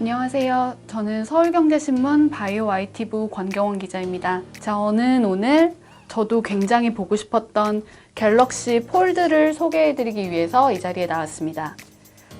안녕하세요. 저는 서울경제신문 바이오 IT부 권경원 기자입니다. 저는 오늘 저도 굉장히 보고 싶었던 갤럭시 폴드를 소개해드리기 위해서 이 자리에 나왔습니다.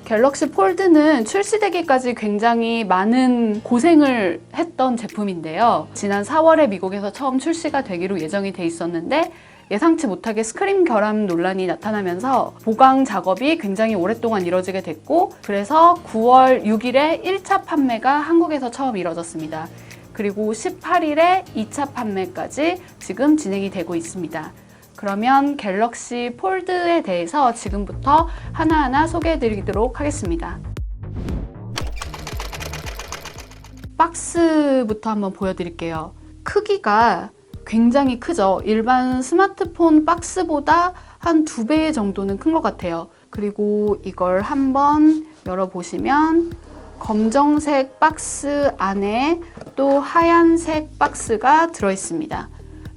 갤럭시 폴드는 출시되기까지 굉장히 많은 고생을 했던 제품인데요. 지난 4월에 미국에서 처음 출시가 되기로 예정이 돼 있었는데 예상치 못하게 스크린 결함 논란이 나타나면서 보강 작업이 굉장히 오랫동안 이뤄지게 됐고 그래서 9월 6일에 1차 판매가 한국에서 처음 이뤄졌습니다. 그리고 18일에 2차 판매까지 지금 진행이 되고 있습니다. 그러면 갤럭시 폴드에 대해서 지금부터 하나하나 소개해 드리도록 하겠습니다. 박스부터 한번 보여드릴게요. 크기가 굉장히 크죠. 일반 스마트폰 박스보다 한 두 배 정도는 큰 것 같아요. 그리고 이걸 한번 열어보시면 검정색 박스 안에 또 하얀색 박스가 들어있습니다.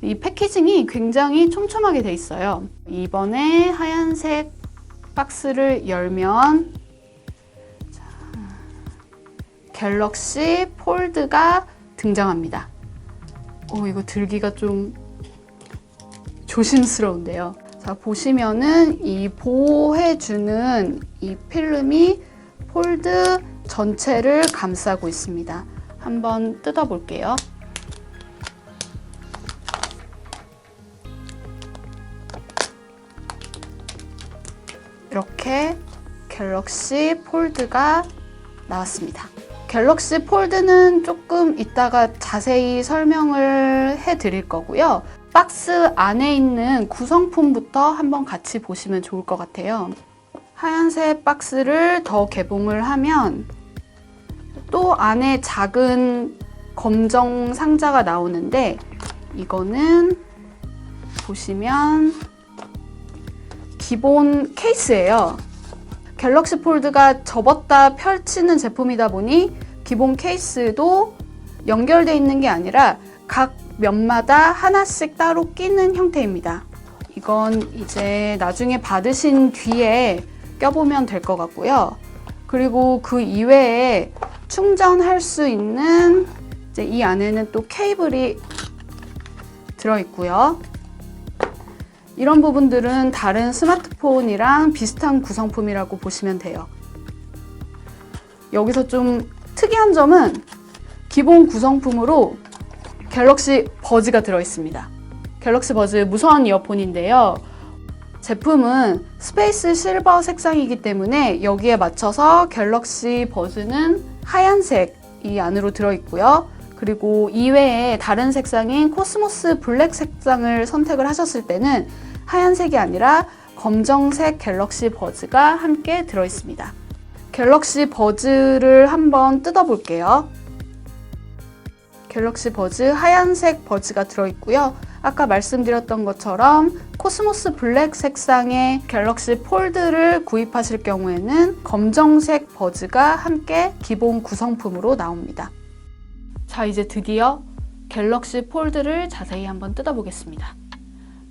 이 패키징이 굉장히 촘촘하게 돼 있어요. 이번에 하얀색 박스를 열면 자, 갤럭시 폴드가 등장합니다. 오, 이거 들기가 좀 조심스러운데요. 자, 보시면은 이 보호해주는 이 필름이 폴드 전체를 감싸고 있습니다. 한번 뜯어볼게요. 이렇게 갤럭시 폴드가 나왔습니다. 갤럭시 폴드는 조금 이따가 자세히 설명을 해 드릴 거고요. 박스 안에 있는 구성품부터 한번 같이 보시면 좋을 것 같아요. 하얀색 박스를 더 개봉을 하면 또 안에 작은 검정 상자가 나오는데 이거는 보시면 기본 케이스예요. 갤럭시 폴드가 접었다 펼치는 제품이다 보니 기본 케이스도 연결되어 있는 게 아니라 각 면마다 하나씩 따로 끼는 형태입니다. 이건 이제 나중에 받으신 뒤에 껴보면 될 것 같고요. 그리고 그 이외에 충전할 수 있는 이 안에는 또 케이블이 들어있고요. 이런 부분들은 다른 스마트폰이랑 비슷한 구성품이라고 보시면 돼요. 여기서 좀 특이한 점은 기본 구성품으로 갤럭시 버즈가 들어있습니다. 갤럭시 버즈 무선 이어폰인데요. 제품은 스페이스 실버 색상이기 때문에 여기에 맞춰서 갤럭시 버즈는 하얀색 이 안으로 들어있고요. 그리고 이외에 다른 색상인 코스모스 블랙 색상을 선택을 하셨을 때는 하얀색이 아니라 검정색 갤럭시 버즈가 함께 들어있습니다. 갤럭시 버즈를 한번 뜯어볼게요. 갤럭시 버즈 하얀색 버즈가 들어있고요. 아까 말씀드렸던 것처럼 코스모스 블랙 색상의 갤럭시 폴드를 구입하실 경우에는 검정색 버즈가 함께 기본 구성품으로 나옵니다. 자, 이제 드디어 갤럭시 폴드를 자세히 한번 뜯어보겠습니다.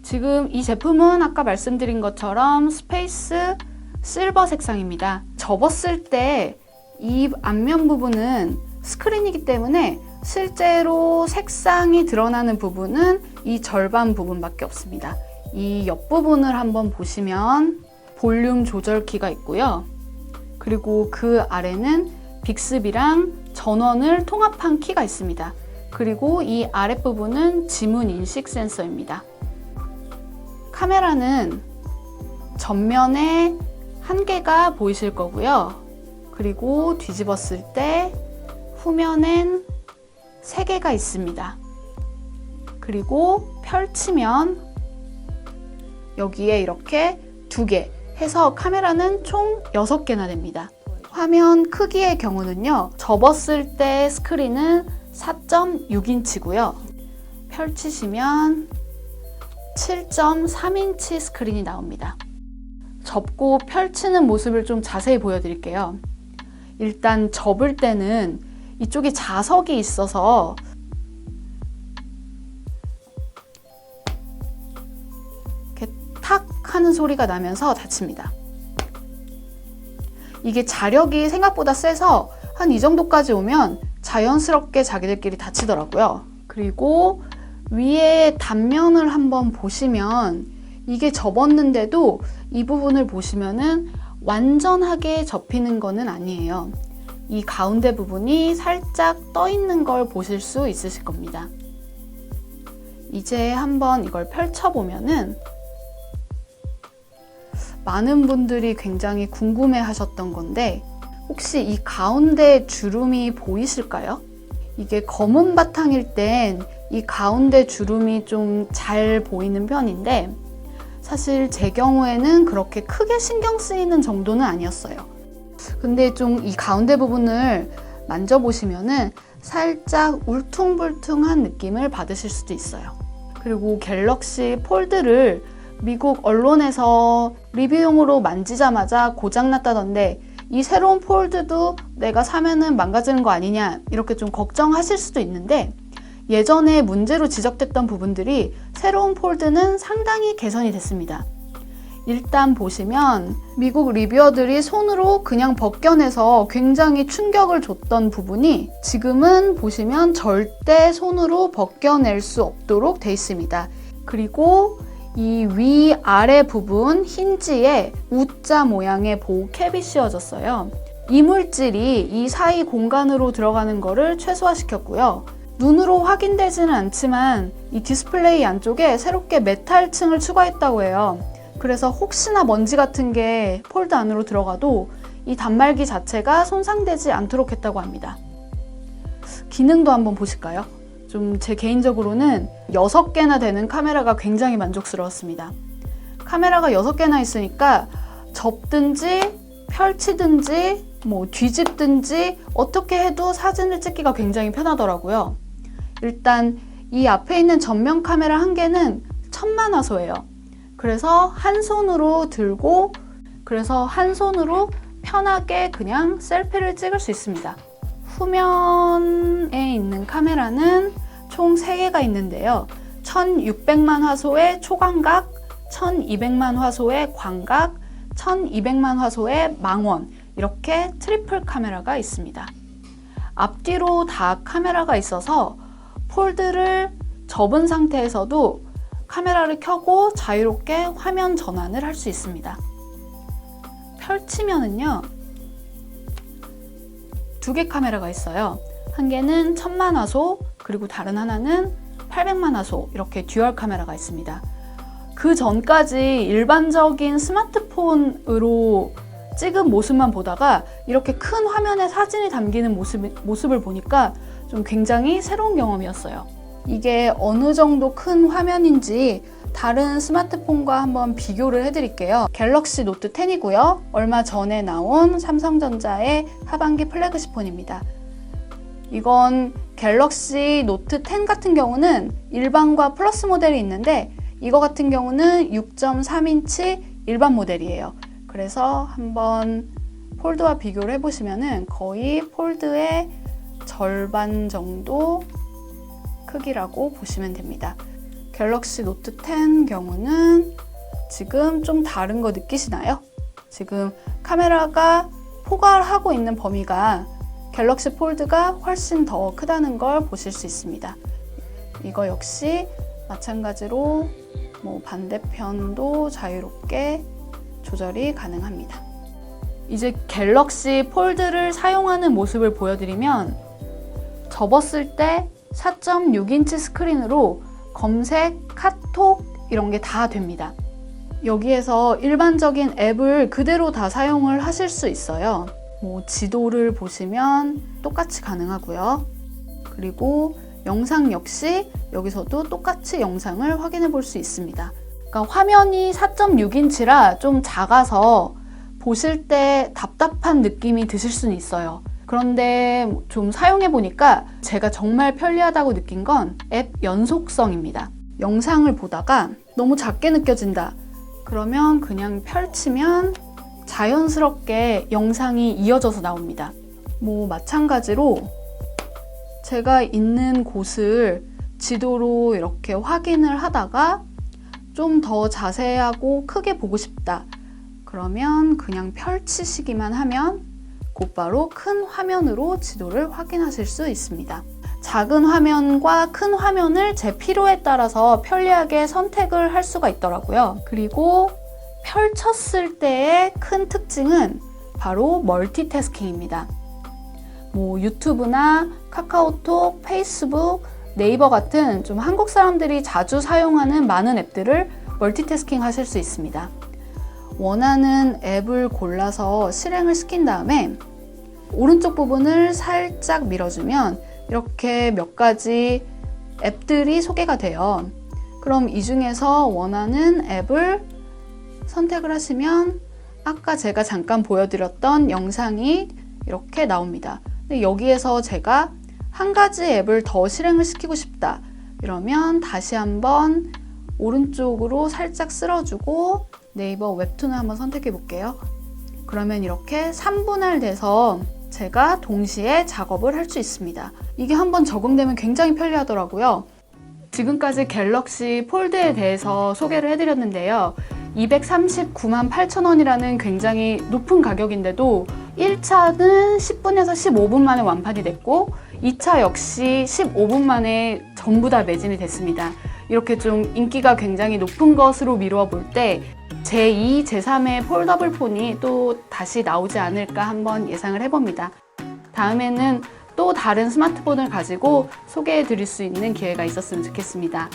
지금 이 제품은 아까 말씀드린 것처럼 스페이스 실버 색상입니다. 접었을 때 이 앞면 부분은 스크린이기 때문에 실제로 색상이 드러나는 부분은 이 절반 부분밖에 없습니다. 이 옆부분을 한번 보시면 볼륨 조절키가 있고요. 그리고 그 아래는 빅스비랑 전원을 통합한 키가 있습니다. 그리고 이 아랫부분은 지문 인식 센서입니다. 카메라는 전면에 한 개가 보이실 거고요. 그리고 뒤집었을 때 후면엔 세 개가 있습니다. 그리고 펼치면 여기에 이렇게 두 개 해서 카메라는 총 6개나 됩니다. 화면 크기의 경우는요. 접었을 때 스크린은 4.6인치고요. 펼치시면 7.3인치 스크린이 나옵니다. 접고 펼치는 모습을 좀 자세히 보여드릴게요. 일단 접을 때는 이쪽에 자석이 있어서 이렇게 탁 하는 소리가 나면서 닫힙니다. 이게 자력이 생각보다 세서 한 이 정도까지 오면 자연스럽게 자기들끼리 닫히더라고요. 그리고 위에 단면을 한번 보시면 이게 접었는데도 이 부분을 보시면은 완전하게 접히는 거는 아니에요. 이 가운데 부분이 살짝 떠 있는 걸 보실 수 있으실 겁니다. 이제 한번 이걸 펼쳐보면은 많은 분들이 굉장히 궁금해 하셨던 건데 혹시 이 가운데 주름이 보이실까요? 이게 검은 바탕일 땐 이 가운데 주름이 좀 잘 보이는 편인데 사실 제 경우에는 그렇게 크게 신경 쓰이는 정도는 아니었어요. 근데 좀 이 가운데 부분을 만져보시면은 살짝 울퉁불퉁한 느낌을 받으실 수도 있어요. 그리고 갤럭시 폴드를 미국 언론에서 리뷰용으로 만지자마자 고장났다던데 이 새로운 폴드도 내가 사면은 망가지는 거 아니냐 이렇게 좀 걱정하실 수도 있는데 예전에 문제로 지적됐던 부분들이 새로운 폴드는 상당히 개선이 됐습니다. 일단 보시면 미국 리뷰어들이 손으로 그냥 벗겨내서 굉장히 충격을 줬던 부분이 지금은 보시면 절대 손으로 벗겨낼 수 없도록 돼 있습니다. 그리고 이 위 아래 부분 힌지에 U자 모양의 보호 캡이 씌워졌어요. 이물질이 이 사이 공간으로 들어가는 것을 최소화시켰고요. 눈으로 확인되지는 않지만 이 디스플레이 안쪽에 새롭게 메탈층을 추가했다고 해요. 그래서 혹시나 먼지 같은 게 폴드 안으로 들어가도 이 단말기 자체가 손상되지 않도록 했다고 합니다. 기능도 한번 보실까요? 좀 제 개인적으로는 6개나 되는 카메라가 굉장히 만족스러웠습니다. 카메라가 6개나 있으니까 접든지 펼치든지 뭐 뒤집든지 어떻게 해도 사진을 찍기가 굉장히 편하더라고요. 일단 이 앞에 있는 전면 카메라 한 개는 천만 화소예요. 그래서 한 손으로 들고 그래서 한 손으로 편하게 그냥 셀피를 찍을 수 있습니다. 후면에 있는 카메라는 총 3개가 있는데요. 1600만 화소의 초광각, 1200만 화소의 광각, 1200만 화소의 망원 이렇게 트리플 카메라가 있습니다. 앞뒤로 다 카메라가 있어서 폴드를 접은 상태에서도 카메라를 켜고 자유롭게 화면 전환을 할 수 있습니다. 펼치면은요, 두 개 카메라가 있어요. 한 개는 1000만 화소, 그리고 다른 하나는 800만 화소, 이렇게 듀얼 카메라가 있습니다. 그 전까지 일반적인 스마트폰으로 찍은 모습만 보다가 이렇게 큰 화면에 사진이 담기는 모습, 모습을 보니까 좀 굉장히 새로운 경험이었어요. 이게 어느 정도 큰 화면인지 다른 스마트폰과 한번 비교를 해드릴게요. 갤럭시 노트 10이고요. 얼마 전에 나온 삼성전자의 하반기 플래그십 폰입니다. 이건 갤럭시 노트 10 같은 경우는 일반과 플러스 모델이 있는데 이거 같은 경우는 6.3인치 일반 모델이에요. 그래서 한번 폴드와 비교를 해보시면은 거의 폴드의 절반 정도 크기라고 보시면 됩니다. 갤럭시 노트 10 경우는 지금 좀 다른 거 느끼시나요? 지금 카메라가 포괄하고 있는 범위가 갤럭시 폴드가 훨씬 더 크다는 걸 보실 수 있습니다. 이거 역시 마찬가지로 뭐 반대편도 자유롭게 조절이 가능합니다. 이제 갤럭시 폴드를 사용하는 모습을 보여드리면 접었을 때 4.6인치 스크린으로 검색, 카톡 이런 게 다 됩니다. 여기에서 일반적인 앱을 그대로 다 사용을 하실 수 있어요. 뭐 지도를 보시면 똑같이 가능하고요. 그리고 영상 역시 여기서도 똑같이 영상을 확인해 볼 수 있습니다. 그러니까 화면이 4.6인치라 좀 작아서 보실 때 답답한 느낌이 드실 수는 있어요. 그런데 좀 사용해 보니까 제가 정말 편리하다고 느낀 건 앱 연속성입니다. 영상을 보다가 너무 작게 느껴진다. 그러면 그냥 펼치면 자연스럽게 영상이 이어져서 나옵니다. 뭐 마찬가지로 제가 있는 곳을 지도로 이렇게 확인을 하다가 좀 더 자세하고 크게 보고 싶다. 그러면 그냥 펼치시기만 하면 곧바로 큰 화면으로 지도를 확인하실 수 있습니다. 작은 화면과 큰 화면을 제 필요에 따라서 편리하게 선택을 할 수가 있더라고요. 그리고 펼쳤을 때의 큰 특징은 바로 멀티태스킹입니다. 뭐 유튜브나 카카오톡, 페이스북, 네이버 같은 좀 한국 사람들이 자주 사용하는 많은 앱들을 멀티태스킹 하실 수 있습니다. 원하는 앱을 골라서 실행을 시킨 다음에 오른쪽 부분을 살짝 밀어주면 이렇게 몇 가지 앱들이 소개가 돼요. 그럼 이 중에서 원하는 앱을 선택을 하시면 아까 제가 잠깐 보여드렸던 영상이 이렇게 나옵니다. 여기에서 제가 한 가지 앱을 더 실행을 시키고 싶다. 이러면 다시 한번 오른쪽으로 살짝 쓸어주고 네이버 웹툰을 한번 선택해 볼게요. 그러면 이렇게 3분할 돼서 제가 동시에 작업을 할 수 있습니다. 이게 한번 적응되면 굉장히 편리하더라고요. 지금까지 갤럭시 폴드에 대해서 소개를 해드렸는데요. 239만 8천 원이라는 굉장히 높은 가격인데도 1차는 10분에서 15분 만에 완판이 됐고 2차 역시 15분 만에 전부 다 매진이 됐습니다. 이렇게 좀 인기가 굉장히 높은 것으로 미루어 볼 때 제2, 제3의 폴더블 폰이 또 다시 나오지 않을까 한번 예상을 해봅니다. 다음에는 또 다른 스마트폰을 가지고 소개해 드릴 수 있는 기회가 있었으면 좋겠습니다.